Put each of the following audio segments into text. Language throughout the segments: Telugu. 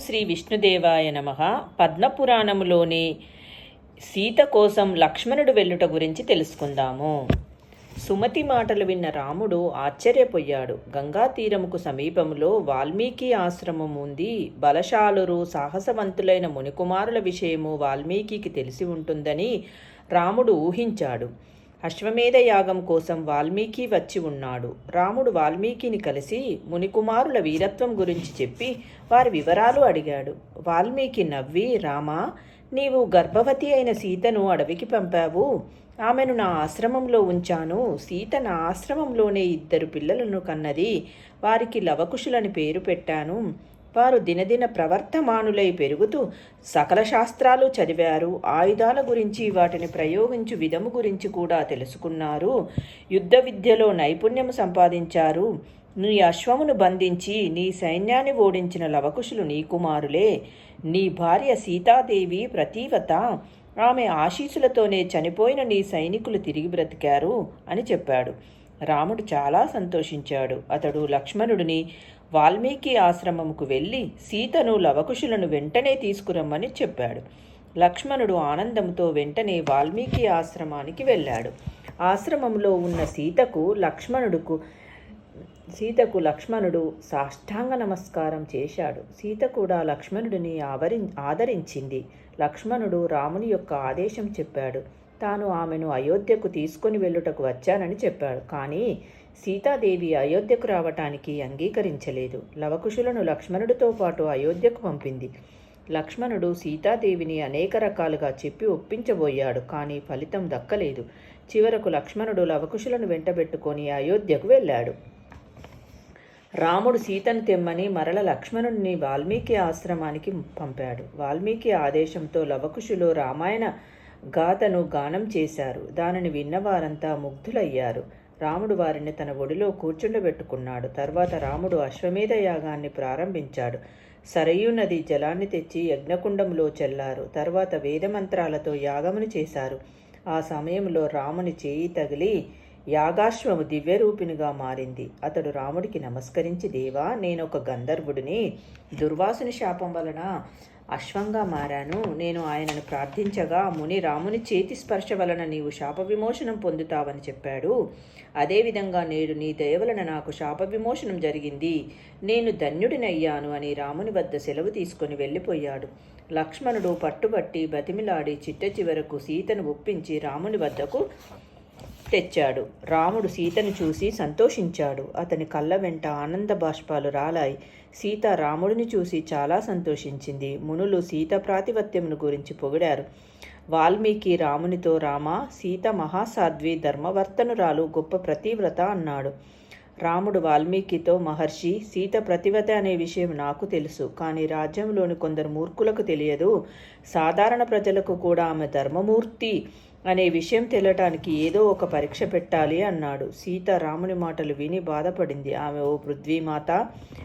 శ్రీ విష్ణుదేవాయ నమ. పద్మపురాణములోని సీత కోసం లక్ష్మణుడు వెళ్ళుట గురించి తెలుసుకుందాము. సుమతి మాటలు విన్న రాముడు ఆశ్చర్యపోయాడు. గంగా తీరముకు సమీపంలో వాల్మీకి ఆశ్రమం ఉంది. బలశాలురు సాహసవంతులైన మునికుమారుల విషయము వాల్మీకి తెలిసి ఉంటుందని రాముడు ఊహించాడు. అశ్వమేధ యాగం కోసం వాల్మీకి వచ్చి ఉన్నాడు. రాముడు వాల్మీకిని కలిసి మునికుమారుల వీరత్వం గురించి చెప్పి వారి వివరాలు అడిగాడు. వాల్మీకి నవ్వి రామా నీవు గర్భవతి అయిన సీతను అడవికి పంపావు. ఆమెను నా ఆశ్రమంలో ఉంచాను. సీత నా ఆశ్రమంలోనే ఇద్దరు పిల్లలను కన్నది. వారికి లవకుశులని పేరు పెట్టాను. వారు దినదిన ప్రవర్తమానులై పెరుగుతూ సకల శాస్త్రాలు చదివారు. ఆయుధాల గురించి వాటిని ప్రయోగించు విధము గురించి కూడా తెలుసుకున్నారు. యుద్ధ విద్యలో నైపుణ్యము సంపాదించారు. నీ అశ్వమును బంధించి నీ సైన్యాన్ని ఓడించిన లవకుశులు నీ కుమారులే. నీ భార్య సీతాదేవి ప్రతీవత. ఆమె ఆశీసులతోనే చనిపోయిన నీ సైనికులు తిరిగి బ్రతికారు అని చెప్పాడు. రాముడు చాలా సంతోషించాడు. అతడు లక్ష్మణుడిని వాల్మీకి ఆశ్రమముకు వెళ్ళి సీతను లవకుశులను వెంటనే తీసుకురమ్మని చెప్పాడు. లక్ష్మణుడు ఆనందంతో వెంటనే వాల్మీకి ఆశ్రమానికి వెళ్ళాడు. ఆశ్రమంలో ఉన్న సీతకు లక్ష్మణుడుకు సీతకు లక్ష్మణుడు సాష్టాంగ నమస్కారం చేశాడు. సీత కూడా లక్ష్మణుడిని ఆవరి ఆదరించింది. లక్ష్మణుడు రాముని యొక్క ఆదేశం చెప్పాడు. తాను ఆమెను అయోధ్యకు తీసుకొని వెళ్ళుటకు వచ్చానని చెప్పాడు. కానీ సీతాదేవి అయోధ్యకు రావటానికి అంగీకరించలేదు. లవకుశులను లక్ష్మణుడితో పాటు అయోధ్యకు పంపింది. లక్ష్మణుడు సీతాదేవిని అనేక రకాలుగా చెప్పి ఒప్పించబోయాడు కానీ ఫలితం దక్కలేదు. చివరకు లక్ష్మణుడు లవకుశులను వెంటబెట్టుకొని అయోధ్యకు వెళ్ళాడు. రాముడు సీతను తెమ్మని మరల లక్ష్మణుడిని వాల్మీకి ఆశ్రమానికి పంపాడు. వాల్మీకి ఆదేశంతో లవకుశులు రామాయణ గాథను గానం చేశారు. దానిని విన్నవారంతా ముగ్ధులయ్యారు. రాముడు వారిని తన ఒడిలో కూర్చుండబెట్టుకున్నాడు. తర్వాత రాముడు అశ్వమేధ యాగాన్ని ప్రారంభించాడు. సరయూ నది జలాన్ని తెచ్చి యజ్ఞకుండంలో చెల్లారు. తర్వాత వేదమంత్రాలతో యాగమును చేశారు. ఆ సమయంలో రాముని చేయి తగిలి యాగాశ్వము దివ్యరూపినిగా మారింది. అతడు రాముడికి నమస్కరించి దేవా నేను ఒక గంధర్వుడిని. దుర్వాసుని శాపం వలన అశ్వంగా మారాను. నేను ఆయనను ప్రార్థించగా ముని రాముని చేతి స్పర్శ వలన నీవు శాప విమోచనం పొందుతావని చెప్పాడు. అదేవిధంగా నేడు నీ దయవలన నాకు శాప విమోచనం జరిగింది. నేను ధన్యుడినయ్యాను అని రాముని వద్ద సెలవు తీసుకొని వెళ్ళిపోయాడు. లక్ష్మణుడు పట్టుబట్టి బతిమిలాడి చిట్ట చివరకు సీతను ఒప్పించి రాముని వద్దకు తెచ్చాడు. రాముడు సీతను చూసి సంతోషించాడు. అతని కళ్ళ వెంట ఆనంద బాష్పాలు రాలాయి. సీత రాముడిని చూసి చాలా సంతోషించింది. మునులు సీత ప్రాతిపత్యమును గురించి పొగిడారు. వాల్మీకి రామునితో రామ సీత మహాసాధ్వి ధర్మవర్తనురాలు గొప్ప ప్రతివ్రత అన్నాడు. రాముడు వాల్మీకితో మహర్షి సీత ప్రతివత అనే విషయం నాకు తెలుసు. కానీ రాజ్యంలోని కొందరు మూర్ఖులకు తెలియదు. సాధారణ ప్రజలకు కూడా ఆమె ధర్మమూర్తి అనే విషయం తెలటానికి ఏదో ఒక పరీక్ష పెట్టాలి అన్నాడు. సీత రాముని మాటలు విని బాధపడింది. ఆమె ఓ పృథ్వీమాత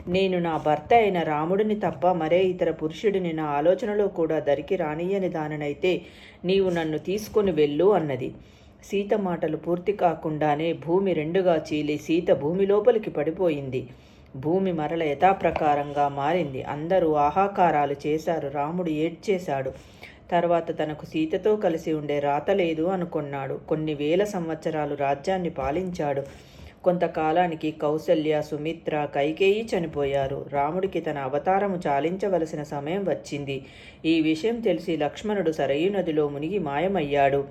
నేను నా భర్త అయిన రాముడిని తప్ప మరే ఇతర పురుషుడిని నా ఆలోచనలో కూడా దరికి రానియని దానినైతే నీవు నన్ను తీసుకొని వెళ్ళు అన్నది. సీత మాటలు పూర్తి కాకుండానే భూమి రెండుగా చీలి సీత భూమి లోపలికి పడిపోయింది. భూమి మరల యథాప్రకారంగా మారింది. అందరూ ఆహాకారాలు చేశారు. రాముడు ఏడ్చేశాడు. తర్వాత తనకు సీతతో కలిసి ఉండే రాత లేదు అనుకున్నాడు. కొన్ని వేల సంవత్సరాలు రాజ్యాన్ని పాలించాడు. కొంతకాలానికి కౌసల్య సుమిత్ర కైకేయి చనిపోయారు. రాముడికి తన అవతారము చాలించవలసిన సమయం వచ్చింది. ఈ విషయం తెలిసి లక్ష్మణుడు సరయు నదిలో మునిగి మాయమయ్యాడు.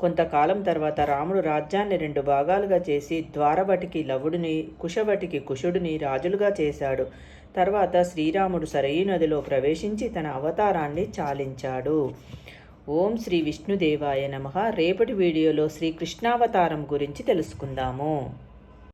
కొంతకాలం తర్వాత రాముడు రాజ్యాన్ని రెండు భాగాలుగా చేసి ద్వారవటికి లవుడిని కుశవటికి కుషుడిని రాజులుగా చేశాడు. తర్వాత శ్రీరాముడు సరయూ నదిలో ప్రవేశించి తన అవతారాన్ని చాలించాడు. ఓం శ్రీ విష్ణుదేవాయ నమ. రేపటి వీడియోలో శ్రీకృష్ణావతారం గురించి తెలుసుకుందాము.